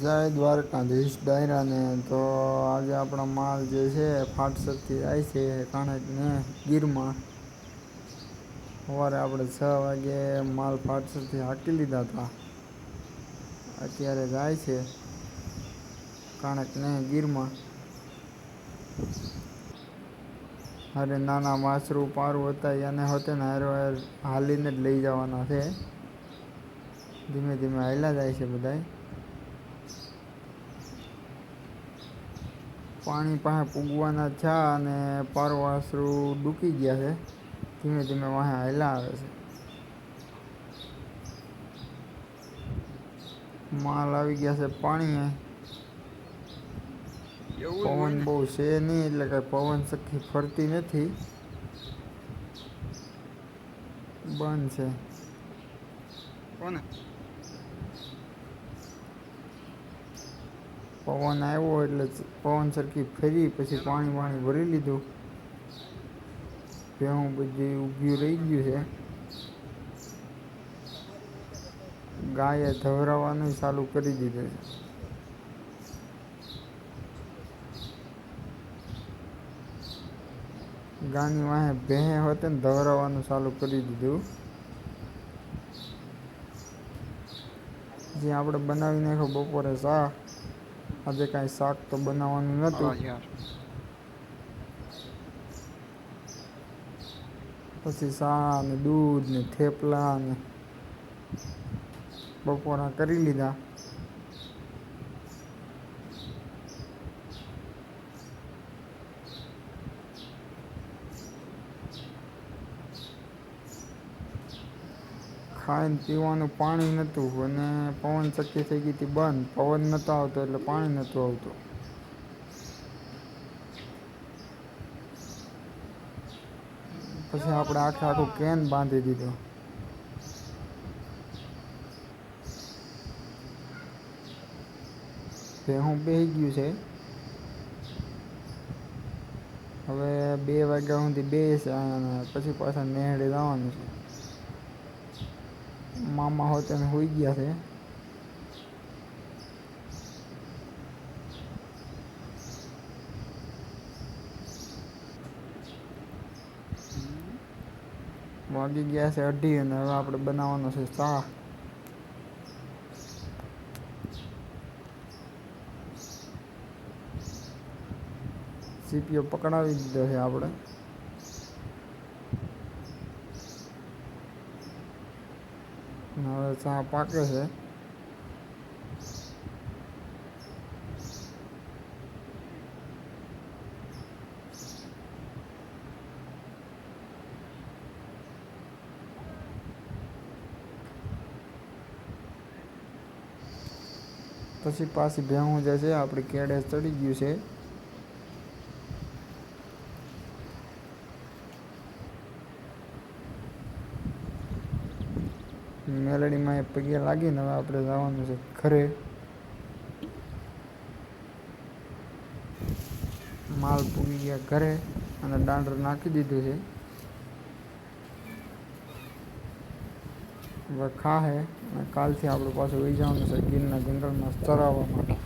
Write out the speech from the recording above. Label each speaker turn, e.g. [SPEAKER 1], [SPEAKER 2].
[SPEAKER 1] જય દ્વારકાધીશ ડાયરાને તો આજે આપણા માલ જે છે ફાટસરથી જાય છે કાણકને ગીરમાં. સવારે આપણે છ વાગે માલ ફાટસરથી હાકી લીધા હતા. અત્યારે જાય છે કાણકને ગીરમાં. અરે નાના માછરું પારું હતા એને હોતે ને હાર હાલીને જ લઈ જવાના છે. ધીમે ધીમે હાલ્યા જાય છે બધાય. પાણી પાસે પૂગવાના છા અને પારવાસરું ડૂકી ગયા છે. ધીમે ધીમે વાહે હાલ્યા આવે છે. માલ આવી ગયા છે પાણીએ. પવન બહુ છે નહીં એટલે કઈ પવન સખી ફરતી નથી. બંધ છે.
[SPEAKER 2] કોને?
[SPEAKER 1] પવન આવ્યો એટલે પવન સરખી ફેરી, પછી પાણી પાણી ભરી લીધું. ભેહું બધી ઊભી રહી ગયું છે. ગાયે ધવરાવાનું ચાલુ કરી દીધું છે. ગાની વાહે ભેહે હોતે ને ધવરાવાનું ચાલુ કરી દીધું. જે આપણે બનાવી નાખ્યો બપોરે શાક આજે કાંઈ શાક તો બનાવવાનું નહોતું. પછી સા ને દૂધ ને થેપલા ને બપોરા કરી લીધા. ખાઈને પીવાનું પાણી નહોતું અને પવન ચક્કી થઈ ગઈ હતી બંધ. પવન નહોતો આવતો એટલે પાણી નહોતું આવતું. પછી આપણે આખે આખું કેન બાંધી દીધું. ભેહું બેહી ગયું છે. હવે બે વાગ્યા સુધી બે છે પછી પાછા નેહડે જવાનું છે. મામા હોત ને હોઈ ગયા છે. વાગી ગયા છે અઢી અને હવે આપણે બનાવવાનો છે ચા સીપીઓ પકડાવી દીધો છે આપણે. હવે ચા પાકે છે પછી પાછી ભેહું જે છે આપણી કેડે ચડી ગયું છે. મેલડીમાં એ પગે લાગીને હવે આપણે જવાનું છે ઘરે. માલ પૂગી ગયા ઘરે અને દાંડર નાખી દીધું છે. હવે ખાહે અને કાલથી આપણે પાછું વહી જવાનું છે ગીરના જંગલમાં ચરાવવા માટે.